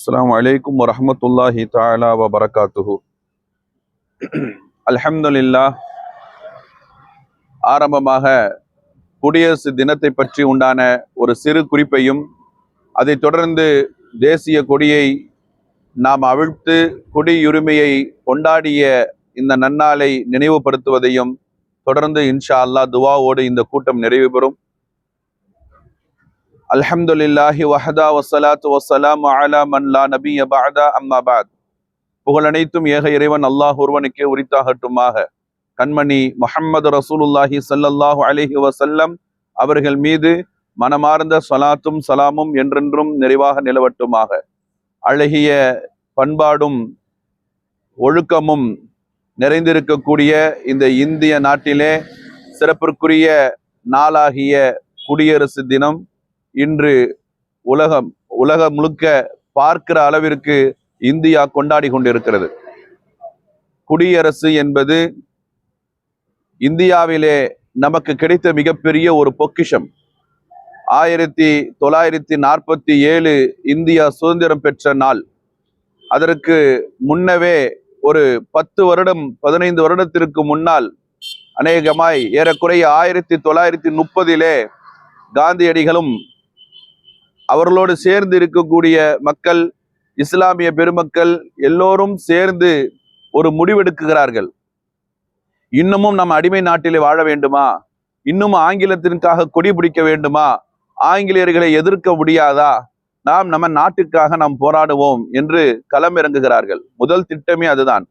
அஸ்லாம் அலைக்கும் வரமத்துல்லாஹி தாலா வ பரகாத்துஹு ஆரம்பமாக குடியரசு தினத்தை பற்றி உண்டான ஒரு சிறு குறிப்பையும் அதைத் தொடர்ந்து தேசிய கொடியை நாம் அவிழ்த்து குடியுரிமையை கொண்டாடிய இந்த நன்னாளை நினைவுபடுத்துவதையும் தொடர்ந்து இன்ஷா அல்லாஹ் துவாவோடு இந்த கூட்டம் நிறைவு பெறும். அல்ஹம்துலில்லாஹி வஹதா வசலாத்து வசலாம் அலா மன்லா நபி அபாதா பஅதா புகழனைத்தும் ஏக இறைவன் அல்லாஹ் ஒருவனுக்கே உரித்தாகட்டுமாக. கண்மணி முஹம்மது ரசூலுல்லாஹி சல்லல்லாஹு அலஹி வசல்லம் அவர்கள் மீது மனமார்ந்த சலாத்தும் சலாமும் என்றென்றும் நிறைவாக நிலவட்டுமாக. அழகிய பண்பாடும் ஒழுக்கமும் நிறைந்திருக்கக்கூடிய இந்த இந்திய நாட்டிலே சிறப்பிற்குரிய நாளாகிய குடியரசு தினம் இன்று உலகம் உலகம் முழுக்க பார்க்கிற அளவிற்கு இந்தியா கொண்டாடி கொண்டிருக்கிறது. குடியரசு என்பது இந்தியாவிலே நமக்கு கிடைத்த மிகப்பெரிய ஒரு பொக்கிஷம். ஆயிரத்தி தொள்ளாயிரத்தி நாற்பத்தி ஏழு இந்தியா சுதந்திரம் பெற்ற நாள். அதற்கு முன்னவே ஒரு பத்து வருடம் பதினைந்து வருடத்திற்கு முன்னால் அநேகமாய் ஏறக்குறைய ஆயிரத்தி தொள்ளாயிரத்தி முப்பதிலே காந்தியடிகளும் அவர்களோடு சேர்ந்து இருக்கக்கூடிய மக்கள் இஸ்லாமிய பெருமக்கள் எல்லோரும் சேர்ந்து ஒரு முடிவெடுக்குகிறார்கள். இன்னமும் நம்ம அடிமை நாட்டிலே வாழ வேண்டுமா? இன்னும் ஆங்கிலத்திற்காக கொடி பிடிக்க வேண்டுமா? ஆங்கிலேயர்களை எதிர்க்க முடியாதா? நாம் நம்ம நாட்டுக்காக நாம் போராடுவோம் என்று களமிறங்குகிறார்கள். முதல் திட்டமே அதுதான்.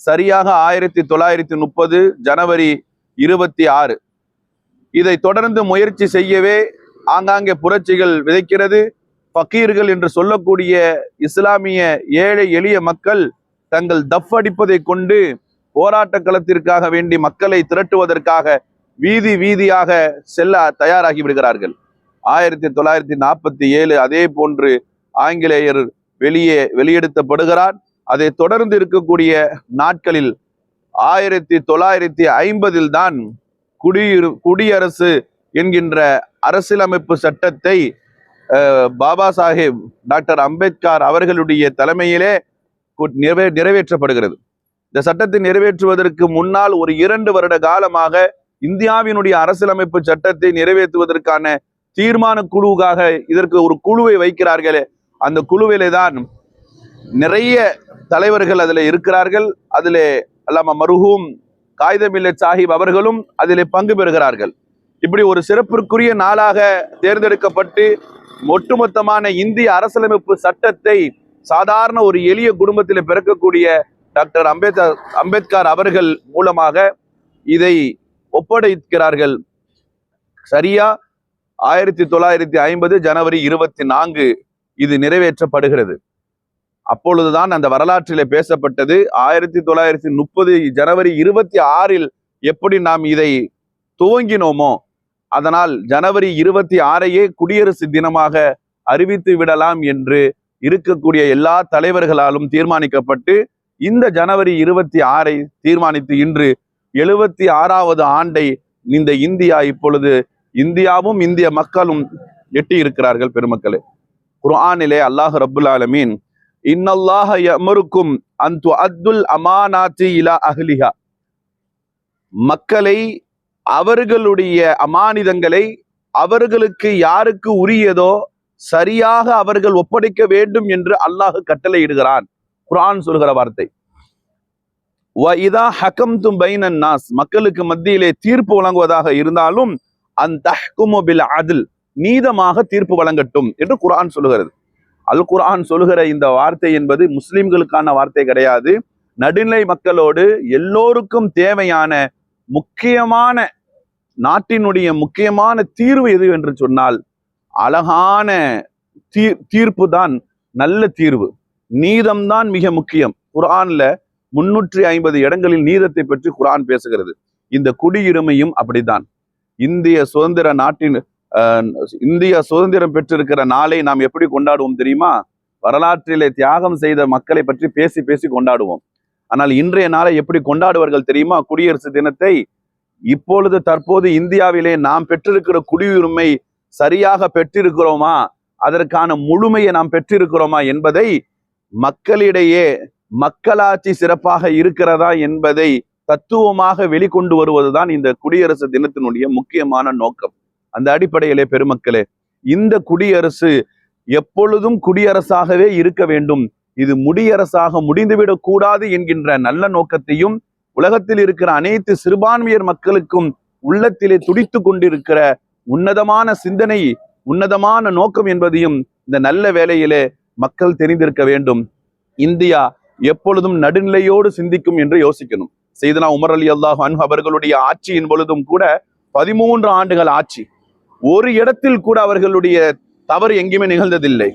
சரியாக ஆயிரத்தி தொள்ளாயிரத்தி முப்பது ஜனவரி இருபத்தி ஆறு. இதை தொடர்ந்து முயற்சி செய்யவே ஆங்காங்கே புரட்சிகள் விதைக்கிறது. ஃபக்கீர்கள் என்று சொல்லக்கூடிய இஸ்லாமிய ஏழை எளிய மக்கள் தங்கள் தஃப் அடிப்பதை கொண்டு போராட்ட களத்திற்காக வேண்டி மக்களை திரட்டுவதற்காக வீதி வீதியாக செல்ல தயாராகி விடுகிறார்கள். ஆயிரத்தி தொள்ளாயிரத்தி நாற்பத்தி ஏழு அதே போன்று ஆங்கிலேயர் வெளியே வெளியெடுத்தப்படுகிறார். அதை தொடர்ந்து இருக்கக்கூடிய நாட்களில் ஆயிரத்தி தொள்ளாயிரத்தி ஐம்பதில் தான் குடியிரு குடியரசு என்கின்ற அரசியலமைப்பு சட்டத்தை பாபா சாஹேப் டாக்டர் அம்பேத்கர் அவர்களுடைய தலைமையிலே நிறைவே நிறைவேற்றப்படுகிறது. இந்த சட்டத்தை நிறைவேற்றுவதற்கு முன்னால் ஒரு இரண்டு வருட காலமாக இந்தியாவினுடைய அரசியலமைப்பு சட்டத்தை நிறைவேற்றுவதற்கான தீர்மான குழுவுக்காக இதற்கு ஒரு குழுவை வைக்கிறார்களே. அந்த குழுவிலே தான் நிறைய தலைவர்கள் அதில் இருக்கிறார்கள். அதிலே அல்லாம மருகும் காயிதமில்லை சாஹிப் அவர்களும் அதிலே பங்கு பெறுகிறார்கள். இப்படி ஒரு சிறப்பிற்குரிய நாளாக தேர்ந்தெடுக்கப்பட்டு ஒட்டுமொத்தமான இந்திய அரசியலமைப்பு சட்டத்தை சாதாரண ஒரு எளிய குடும்பத்தில் பிறக்கக்கூடிய டாக்டர் அம்பேத்கர் அம்பேத்கர் அவர்கள் மூலமாக இதை ஒப்படைக்கிறார்கள். சரியா? ஆயிரத்தி தொள்ளாயிரத்தி ஐம்பது ஜனவரி இருபத்தி நான்கு இது நிறைவேற்றப்படுகிறது. அப்பொழுதுதான் அந்த வரலாற்றிலே பேசப்பட்டது. ஆயிரத்தி தொள்ளாயிரத்தி முப்பது ஜனவரி இருபத்தி ஆறில் எப்படி நாம் இதை துவங்கினோமோ அதனால் ஜனவரி இருபத்தி ஆறையே குடியரசு தினமாக அறிவித்து விடலாம் என்று இருக்கக்கூடிய எல்லா தலைவர்களாலும் தீர்மானிக்கப்பட்டு இந்த ஜனவரி இருபத்தி ஆறை தீர்மானித்து இன்று எழுபத்தி ஆறாவது ஆண்டை இந்த இந்தியா இப்பொழுது இந்தியாவும் இந்திய மக்களும் எட்டி இருக்கிறார்கள் பெருமக்களே. குர்ஆனிலே அல்லாஹ் ரபுல் ஆலமீன் இன்னல்லாஹ யமருக்கும் அந்த அத்துல் அமானாத்தி இலா அஹ்லிஹா. மக்களை அவர்களுடைய அமானிதங்களை அவர்களுக்கு யாருக்கு உரியதோ சரியாக அவர்கள் ஒப்படைக்க வேண்டும் என்று அல்லாஹ் கட்டளையிடுகிறான். குரான் சொல்கிற வார்த்தை. வ இதா நாஸ். மக்களுக்கு மத்தியிலே தீர்ப்பு வழங்குவதாக இருந்தாலும் அந்த பில் அதில். நீதமாக தீர்ப்பு வழங்கட்டும் என்று குரான் சொல்லுகிறது. அல் குரான் சொல்லுகிற இந்த வார்த்தை என்பது முஸ்லிம்களுக்கான வார்த்தை கிடையாது. நடுநிலை மக்களோடு எல்லோருக்கும் தேவையான முக்கியமான நாட்டினுடைய முக்கியமான தீர்வு எது என்று சொன்னால் அழகான தீர் தீர்ப்பு தான் நல்ல தீர்வு. நீதம்தான் மிக முக்கியம். குரான்ல முன்னூற்றி ஐம்பது இடங்களில் நீதத்தை பற்றி குரான் பேசுகிறது. இந்த குடியுரிமையும் அப்படித்தான். இந்திய சுதந்திர நாட்டின் அஹ், இந்திய சுதந்திரம் பெற்றிருக்கிற நாளை நாம் எப்படி கொண்டாடுவோம் தெரியுமா? வரலாற்றிலே தியாகம் செய்த மக்களை பற்றி பேசி பேசி கொண்டாடுவோம். ஆனால் இன்றைய நாளை எப்படி கொண்டாடுவார்கள் தெரியுமா? குடியரசு தினத்தை இப்பொழுது தற்போது இந்தியாவிலே நாம் பெற்றிருக்கிற குடியுரிமை சரியாக பெற்றிருக்கிறோமா? அதற்கான முழுமையை நாம் பெற்றிருக்கிறோமா என்பதை மக்களிடையே மக்களாட்சி சிறப்பாக இருக்கிறதா என்பதை தத்துவமாக வெளிக்கொண்டு வருவதுதான் இந்த குடியரசு தினத்தினுடைய முக்கியமான நோக்கம். அந்த அடிப்படையிலே பெருமக்களே இந்த குடியரசு எப்பொழுதும் குடியரசாகவே இருக்க வேண்டும். இது முடியரசாக முடிந்துவிடக் கூடாது என்கின்ற நல்ல நோக்கத்தையும் உலகத்தில் இருக்கிற அனைத்து சிறுபான்மையர் மக்களுக்கும் உள்ளத்திலே துடித்து கொண்டிருக்கிற உன்னதமான சிந்தனை உன்னதமான நோக்கம் என்பதையும் இந்த நல்ல வேலையிலே மக்கள் தெரிந்திருக்க வேண்டும். இந்தியா எப்பொழுதும் நடுநிலையோடு சிந்திக்கும் என்று யோசிக்கணும். செய்தனா உமர் அலி அல்லாஹ் அன்ஹு அவர்களுடைய ஆட்சியின் பொழுதும் கூட பதிமூன்று ஆண்டுகள் ஆட்சி. ஒரு இடத்தில் கூட அவர்களுடைய தவறு எங்கேயுமே நிகழ்ந்ததில்லை.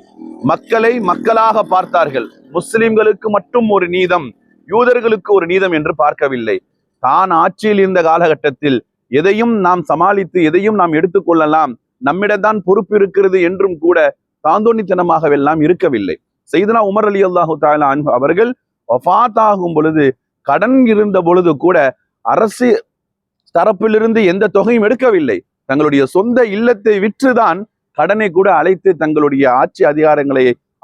மக்களை மக்களாக பார்த்தார்கள். முஸ்லிம்களுக்கு மட்டும் ஒரு நீதம் யூதர்களுக்கு ஒரு நீதம் என்று பார்க்கவில்லை. தான் ஆட்சியில் இருந்த காலகட்டத்தில் எதையும் நாம் சமாளித்து எதையும் நாம் எடுத்துக்கொள்ளலாம் நம்மிடம்தான் பொறுப்பு இருக்கிறது என்றும் கூட தாந்தோணித்தனமாகவெல்லாம் இருக்கவில்லை. செய்தனா உமர் அலி அல்லாஹு தாலா அன்பு அவர்கள் வஃபாத்தாகும் பொழுது கடன் இருந்த பொழுது கூட அரசு தரப்பிலிருந்து எந்த தொகையும் எடுக்கவில்லை. தங்களுடைய சொந்த இல்லத்தை விற்றுதான் கடனை கூட அழைத்து தங்களுடைய ஆட்சி அதிகாரங்களை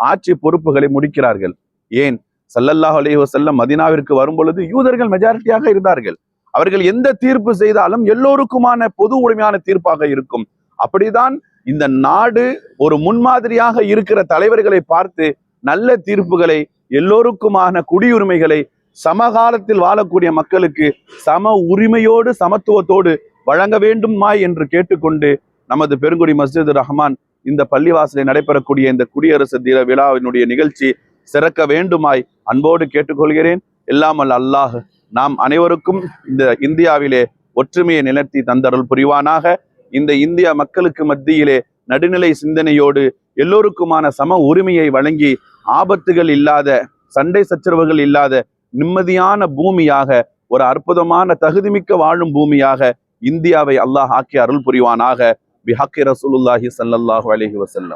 ஆட்சி பொறுப்புகளை முடிக்கிறார்கள். ஏன்? சல்லல்லாஹ் அலைஹி மதினாவிற்கு வரும் பொழுது யூதர்கள் மெஜாரிட்டியாக இருந்தார்கள். அவர்கள் எந்த தீர்ப்பு செய்தாலும் எல்லோருக்குமான பொது உரிமையான தீர்ப்பாக இருக்கும். அப்படிதான் இந்த நாடு ஒரு முன்மாதிரியாக இருக்கிற தலைவர்களை பார்த்து நல்ல தீர்ப்புகளை எல்லோருக்குமான குடியுரிமைகளை சமகாலத்தில் வாழக்கூடிய மக்களுக்கு சம உரிமையோடு சமத்துவத்தோடு வழங்க வேண்டுமா என்று கேட்டுக்கொண்டு நமது பெருங்குடி மஸ்ஜித் ரஹ்மான் இந்த பள்ளிவாசலில் நடைபெறக்கூடிய இந்த குடியரசு தின விழாவினுடைய நிகழ்ச்சி சிறக்க வேண்டுமாய் அன்போடு கேட்டுக்கொள்கிறேன். இல்லாமல் அல்லாஹ் நாம் அனைவருக்கும் இந்த இந்தியாவிலே ஒற்றுமையை நிலர்த்தி தந்தருள் புரிவானாக. இந்த இந்திய மக்களுக்கு மத்தியிலே நடுநிலை சிந்தனையோடு எல்லோருக்குமான சம உரிமையை வழங்கி ஆபத்துகள் இல்லாத சண்டை சச்சரவுகள் இல்லாத நிம்மதியான பூமியாக ஒரு அற்புதமான தகுதிமிக்க வாழும் பூமியாக இந்தியாவை அல்லாஹ் ஆக்கி அருள் புரிவானாக. பிஹக்கி ரசூலுல்லாஹி சல்லாஹூ அலைஹி வசல்லம்